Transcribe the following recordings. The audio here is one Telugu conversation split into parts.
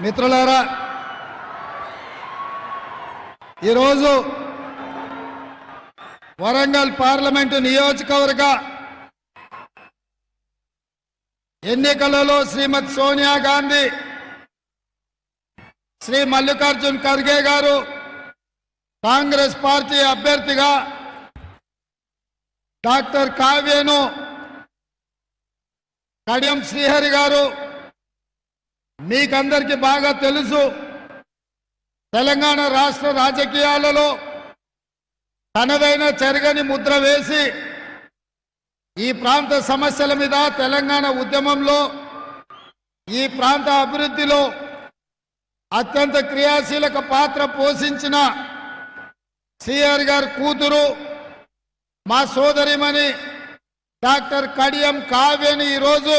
మిత్రులారా ఈరోజు వరంగల్ పార్లమెంటు నియోజకవర్గ ఎన్నికలలో శ్రీమతి సోనియా గాంధీ శ్రీ మల్లికార్జున్ ఖర్గే గారు కాంగ్రెస్ పార్టీ అభ్యర్థిగా డాక్టర్ కావ్యను కడియం శ్రీహరి గారు మీకందరికీ బాగా తెలుసు తెలంగాణ రాష్ట్ర రాజకీయాలలో తనదైన చెరగని ముద్ర వేసి ఈ ప్రాంత సమస్యల మీద తెలంగాణ ఉద్యమంలో ఈ ప్రాంత అభివృద్ధిలో అత్యంత క్రియాశీలక పాత్ర పోషించిన సిఆర్ గారి కూతురు మా సోదరిమణి డాక్టర్ కడియం కావ్యని ఈరోజు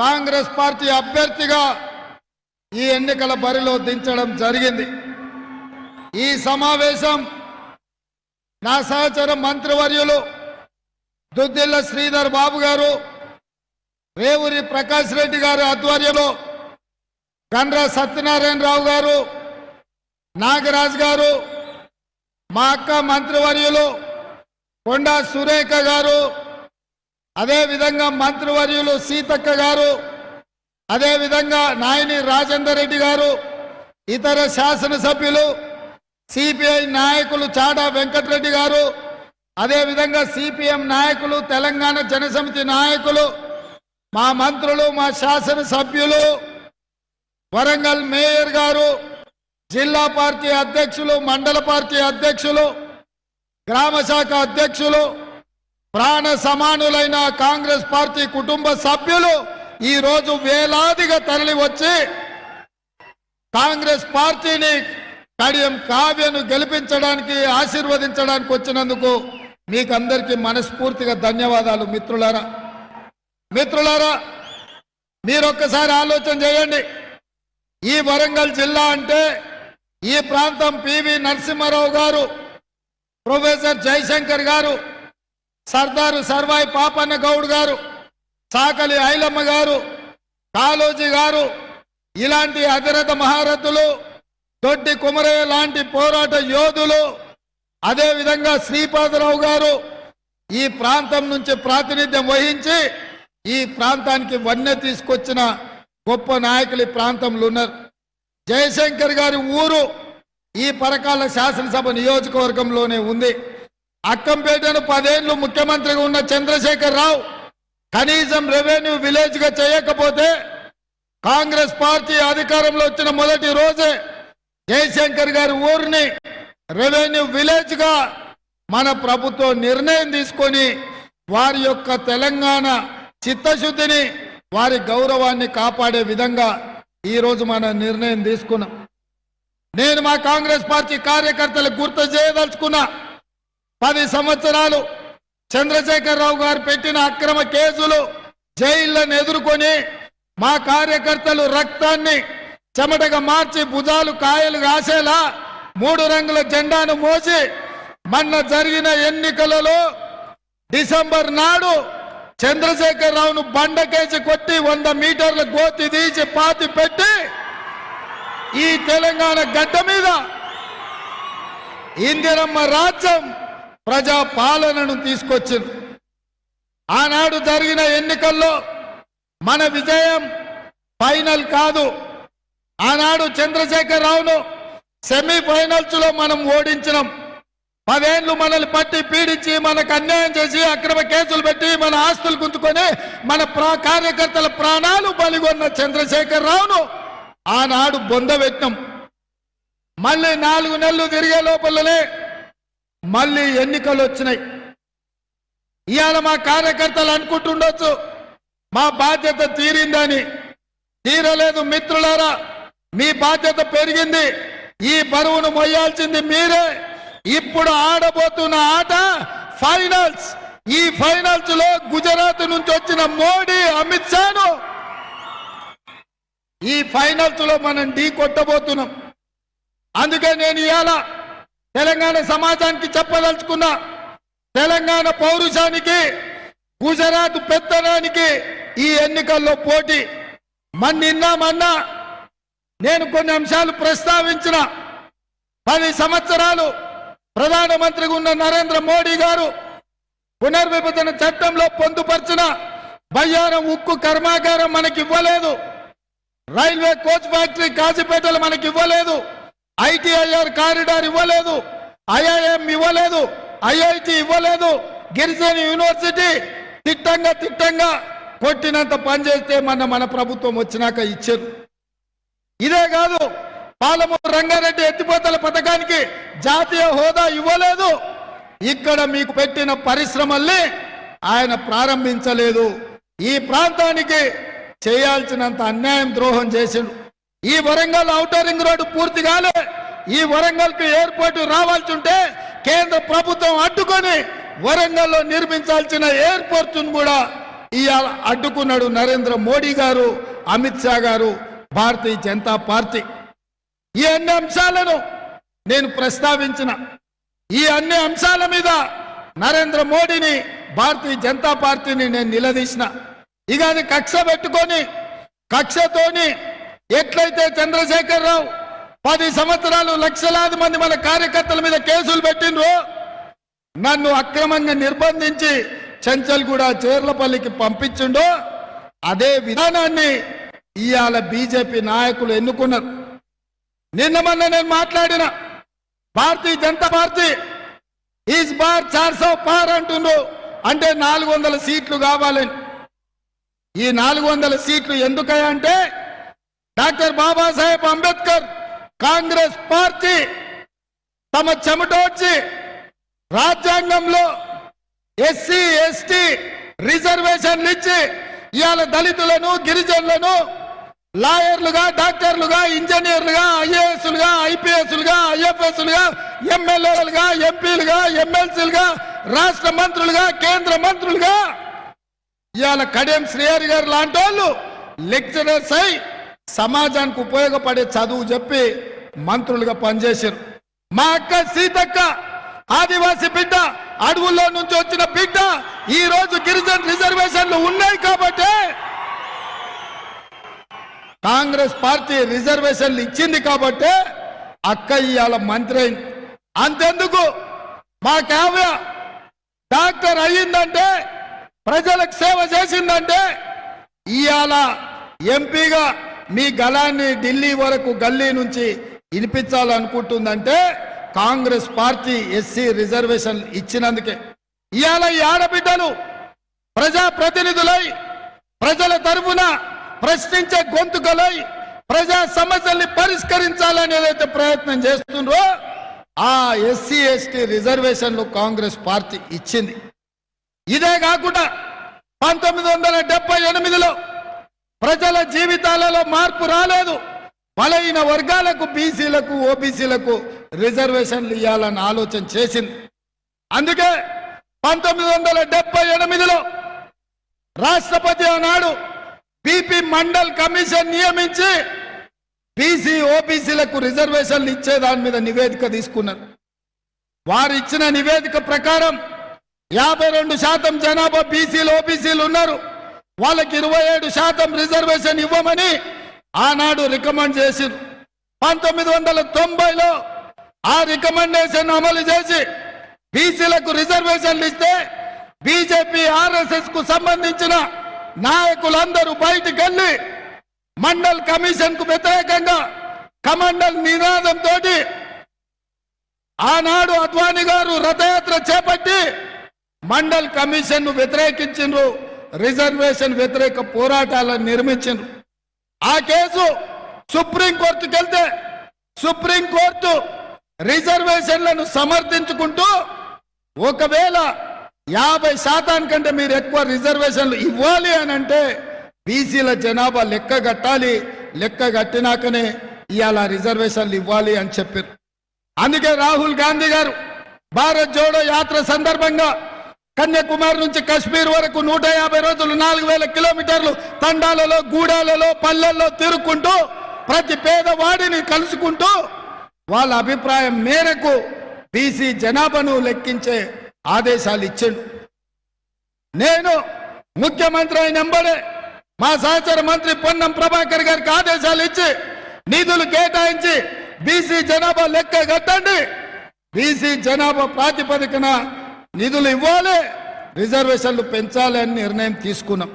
కాంగ్రెస్ పార్టీ అభ్యర్థిగా ఈ ఎన్నికల బరిలో దించడం జరిగింది. ఈ సమావేశం నా సహచర మంత్రివర్యులు దుద్దిల్ల శ్రీధర్ బాబు గారు రేవూరి ప్రకాష్ రెడ్డి గారి ఆధ్వర్యంలో గండ్ర సత్యనారాయణరావు గారు నాగరాజ్ గారు మా అక్క మంత్రివర్యులు కొండా సురేఖ గారు అదేవిధంగా మంత్రివర్యులు సీతక్క గారు అదేవిధంగా నాయని రాజేందర్ రెడ్డి గారు ఇతర శాసనసభ్యులు సిపిఐ నాయకులు చాడా వెంకటరెడ్డి గారు అదేవిధంగా సిపిఎం నాయకులు తెలంగాణ జనసమితి నాయకులు మా మంత్రులు మా శాసనసభ్యులు వరంగల్ మేయర్ గారు జిల్లా పార్టీ అధ్యక్షులు మండల పార్టీ అధ్యక్షులు గ్రామ శాఖ అధ్యక్షులు ప్రాణ సమానులైన కాంగ్రెస్ పార్టీ కుటుంబ సభ్యులు ఈరోజు వేలాదిగా తరలి వచ్చి కాంగ్రెస్ పార్టీని కడియం కావ్యను గెలిపించడానికి ఆశీర్వదించడానికి వచ్చినందుకు మీకు అందరికీ మనస్ఫూర్తిగా ధన్యవాదాలు మిత్రులారా. మిత్రులారా మీరొక్కసారి ఆలోచన చేయండి. ఈ వరంగల్ జిల్లా అంటే ఈ ప్రాంతం పివి నరసింహారావు గారు ప్రొఫెసర్ జయశంకర్ గారు సర్దారు సర్వాయి పాపన్న గౌడ్ గారు సాకలి ఐలమ్మ గారు కాళోజీ గారు ఇలాంటి అధిరథ మహారథులు దొడ్డి కుమరయ్య లాంటి పోరాట యోధులు అదేవిధంగా శ్రీపాదరావు గారు ఈ ప్రాంతం నుంచి ప్రాతినిధ్యం వహించి ఈ ప్రాంతానికి వన్నె తీసుకొచ్చిన గొప్ప నాయకులు ఈ ప్రాంతంలో ఉన్నారు. జయశంకర్ గారి ఊరు ఈ పరకాల శాసనసభ నియోజకవర్గంలోనే ఉంది. అక్కంపేటను పదేళ్ళు ముఖ్యమంత్రిగా ఉన్న చంద్రశేఖర్ రావు కనీసం రెవెన్యూ విలేజ్గా చేయకపోతే కాంగ్రెస్ పార్టీ అధికారంలో వచ్చిన మొదటి రోజే జయశంకర్ గారి ఊరిని రెవెన్యూ విలేజ్గా మన ప్రభుత్వం నిర్ణయం తీసుకొని వారి యొక్క తెలంగాణ చిత్తశుద్ధిని వారి గౌరవాన్ని కాపాడే విధంగా ఈ రోజు మన నిర్ణయం తీసుకున్నాం. నేను మా కాంగ్రెస్ పార్టీ కార్యకర్తలకు గుర్తు చేయదలుచుకున్నా. పది సంవత్సరాలు చంద్రశేఖరరావు గారు పెట్టిన అక్రమ కేసులు జైళ్ళను ఎదుర్కొని మా కార్యకర్తలు రక్తాన్ని చెమటగా మార్చి భుజాలు కాయలు కాసేలా మూడు రంగుల జెండాను మోసి మొన్న జరిగిన ఎన్నికలలో డిసెంబర్ నాడు చంద్రశేఖరరావును బండకేసి కొట్టి వంద మీటర్ల గోతి తీసి పాతి పెట్టి ఈ తెలంగాణ గడ్డ మీద ఇందిరమ్మ రాజ్యం ప్రజా పాలనను తీసుకొచ్చింది. ఆనాడు జరిగిన ఎన్నికల్లో మన విజయం ఫైనల్ కాదు. ఆనాడు చంద్రశేఖర్ రావును సెమీఫైనల్స్లో మనం ఓడించినాం. పదేళ్ళు మనల్ని పట్టి పీడించి మనకు అన్యాయం చేసి అక్రమ కేసులు పెట్టి మన ఆస్తులు గుంతుకొని మన ప్రా కార్యకర్తల ప్రాణాలు బలిగొన్న చంద్రశేఖర్ రావును ఆనాడు బొందబెట్టినాం. మళ్ళీ నాలుగు నెలలు తిరిగే లోపలనే మళ్ళీ ఎన్నికలు వచ్చినాయి. ఇవాళ మా కార్యకర్తలు అనుకుంటుండొచ్చు మా బాధ్యత తీరిందని. తీరలేదు మిత్రులారా మీ బాధ్యత పెరిగింది. ఈ బరువును మొయ్యాల్సింది మీరే. ఇప్పుడు ఆడబోతున్న ఆట ఫైనల్స్. ఈ ఫైనల్స్లో గుజరాత్ నుంచి వచ్చిన మోడీ అమిత్ షాను. ఈ ఫైనల్స్లో మనం ఢీ కొట్టబోతున్నాం. అందుకే నేను ఇవాళ తెలంగాణ సమాజానికి చెప్పదలుచుకున్నా తెలంగాణ పౌరుషానికి గుజరాత్ పెత్తనానికి ఈ ఎన్నికల్లో పోటీ. మన్నిన్నామన్నా నేను కొన్ని అంశాలు ప్రస్తావించిన పది సంవత్సరాలు ప్రధానమంత్రిగా ఉన్న నరేంద్ర మోడీ గారు పునర్విభజన చట్టంలో పొందుపరిచిన బయ్యారం ఉక్కు కర్మాగారం మనకి ఇవ్వలేదు రైల్వే కోచ్ ఫ్యాక్టరీ కాజీపేటలు మనకి ఇవ్వలేదు ఐటీఐఆర్ కారిడార్ ఇవ్వలేదు ఐఐఎం ఇవ్వలేదు ఐఐటి ఇవ్వలేదు గిరిజన యూనివర్సిటీ తిట్టంగా తిట్టంగా కొట్టినంత పనిచేస్తే మన మన ప్రభుత్వం వచ్చినాక ఇచ్చారు. ఇదే కాదు పాలమూరు రంగారెడ్డి ఎత్తిపోతల పథకానికి జాతీయ హోదా ఇవ్వలేదు. ఇక్కడ మీకు పెట్టిన పరిశ్రమల్ని ఆయన ప్రారంభించలేదు. ఈ ప్రాంతానికి చేయాల్సినంత అన్యాయం ద్రోహం చేసిండు. ఈ వరంగల్ ఔటర్ రింగ్ రోడ్డు పూర్తి కాలే. ఈ వరంగల్కు ఎయిర్పోర్ట్ రావాల్సి ఉంటే కేంద్ర ప్రభుత్వం అడ్డుకొని వరంగల్లో నిర్మించాల్సిన ఎయిర్పోర్ట్ కూడా ఇవాళ అడ్డుకున్నాడు నరేంద్ర మోడీ గారు అమిత్ షా గారు భారతీయ జనతా పార్టీ. ఈ అన్ని అంశాలను నేను ప్రస్తావించిన. ఈ అన్ని అంశాల మీద నరేంద్ర మోడీని భారతీయ జనతా పార్టీని నేను నిలదీసిన. ఇక అది కక్ష పెట్టుకొని కక్షతోని ఎట్లయితే చంద్రశేఖర్ రావు పది సంవత్సరాలు లక్షలాది మంది మన కార్యకర్తల మీద కేసులు పెట్టిండ్రు. నన్ను అక్రమంగా నిర్బంధించి చెంచల్గూడ చేర్లపల్లికి పంపించిండో. అదే విధానాన్ని ఇవాళ బీజేపీ నాయకులు ఎన్నుకున్నారు. నిన్న మొన్న నేను మాట్లాడిన భారతీయ జనతా పార్టీ ఈజ్ బార్ చార్సో పార్ అంటుండ్రు. అంటే నాలుగు వందల సీట్లు కావాలని. ఈ నాలుగు వందల సీట్లు ఎందుకయ్యా అంటే డాక్టర్ బాబాసాహెబ్ అంబేద్కర్ కాంగ్రెస్ పార్టీ తమ చెమటోడ్చి రాజ్యాంగంలో ఎస్సీ ఎస్టీ రిజర్వేషన్లు ఇచ్చి ఇవాళ దళితులను గిరిజనులను లాయర్లుగా డాక్టర్లుగా ఇంజనీర్లుగా ఐఏఎస్లుగా ఐపీఎస్లుగా ఐఎఫ్ఎస్లుగా ఎమ్మెల్యేలుగా ఎంపీలుగా ఎమ్మెల్సీలుగా రాష్ట్ర మంత్రులుగా కేంద్ర మంత్రులుగా ఇవాళ కడియం శ్రీహరి గారు లాంటి వాళ్ళు లెక్చరర్స్ అయి సమాజానికి ఉపయోగపడే చదువు చెప్పి మంత్రులుగా పనిచేశారు. మా అక్క సీతక్క ఆదివాసి బిడ్డ అడవుల్లో నుంచి వచ్చిన బిడ్డ ఈ రోజు గిరిజన రిజర్వేషన్లు ఉన్నాయి కాబట్టి కాంగ్రెస్ పార్టీ రిజర్వేషన్లు ఇచ్చింది కాబట్టి అక్క ఇవాళ మంత్రి అయింది. అంతెందుకు? మా కావ్య డాక్టర్ అయ్యిందంటే ప్రజలకు సేవ చేసిందంటే ఇవాళ ఎంపీగా మీ గళాన్ని ఢిల్లీ వరకు గల్లీ నుంచి వినిపించాలనుకుంటుందంటే కాంగ్రెస్ పార్టీ ఎస్సీ రిజర్వేషన్ ఇచ్చినందుకే. ఇవాళ ఈ ఆడబిడ్డలు ప్రజా ప్రతినిధులై ప్రజల తరఫున ప్రశ్నించే గొంతుకలై ప్రజా సమస్యల్ని పరిష్కరించాలని ఏదైతే ప్రయత్నం చేస్తుండ్రో ఆ ఎస్సీ ఎస్టీ రిజర్వేషన్లు కాంగ్రెస్ పార్టీ ఇచ్చింది. ఇదే కాకుండా పంతొమ్మిది వందల డెబ్బై ఎనిమిదిలో ప్రజల జీవితాలలో మార్పు రాలేదు. బలైన వర్గాలకు బీసీలకు ఓబీసీలకు రిజర్వేషన్లు ఇవ్వాలని ఆలోచన చేసింది. అందుకే పంతొమ్మిది వందల డెబ్బై ఎనిమిదిలో రాష్ట్రపతి ఆనాడు బీపీ మండల్ కమిషన్ నియమించి బీసీ ఓబీసీలకు రిజర్వేషన్లు ఇచ్చే దాని మీద నివేదిక తీసుకున్నారు. వారు ఇచ్చిన నివేదిక ప్రకారం యాభై రెండు శాతం జనాభా బీసీలు ఓబీసీలు ఉన్నారు. వాళ్ళకి ఇరవై ఏడు శాతం రిజర్వేషన్ ఇవ్వమని ఆనాడు రికమెండ్ చేసింది పంతొమ్మిది వందల తొంభైలో ఆ రికమెండేషన్ అమలు చేసి బీసీలకు రిజర్వేషన్లు ఇస్తే బీజేపీ ఆర్ఎస్ఎస్కు సంబంధించిన నాయకులందరూ బయటికి వెళ్ళి మండల్ కమిషన్కు వ్యతిరేకంగా కమండల్ నినాదంతో ఆనాడు అద్వానీ గారు రథయాత్ర చేపట్టి మండల్ కమిషన్ను వ్యతిరేకించిండ్రు. రిజర్వేషన్ వ్యతిరేక పోరాటాలను నిర్మించారు ఆ కేసు సుప్రీంకోర్టుకి వెళ్తే సుప్రీంకోర్టు రిజర్వేషన్లను సమర్థించుకుంటూ ఒకవేళ యాభై శాతానికంటే మీరు ఎక్కువ రిజర్వేషన్లు ఇవ్వాలి అని అంటే బీసీల జనాభా లెక్క కట్టాలి లెక్క కట్టినాకనే ఇవాళ రిజర్వేషన్లు ఇవ్వాలి అని చెప్పారు అందుకే రాహుల్ గాంధీ గారు భారత్ జోడో యాత్ర సందర్భంగా కన్యాకుమారి నుంచి కాశ్మీర్ వరకు నూట యాభై రోజులు నాలుగు వేల కిలోమీటర్లు తండాలలో గూడాలలో పల్లెల్లో తిరుక్కుంటూ ప్రతి పేదవాడిని కలుసుకుంటూ వాళ్ళ అభిప్రాయం మేరకు బీసీ జనాభాను లెక్కించే ఆదేశాలు ఇచ్చిండు. నేను ముఖ్యమంత్రి అయిన ఎంబడే మా సహచర మంత్రి పొన్నం ప్రభాకర్ గారికి ఆదేశాలు ఇచ్చి నిధులు కేటాయించి బీసీ జనాభా లెక్క కట్టండి. బీసీ జనాభా ప్రాతిపదికన నిధులు ఇవ్వాలి రిజర్వేషన్లు పెంచాలి అని నిర్ణయం తీసుకున్నాం.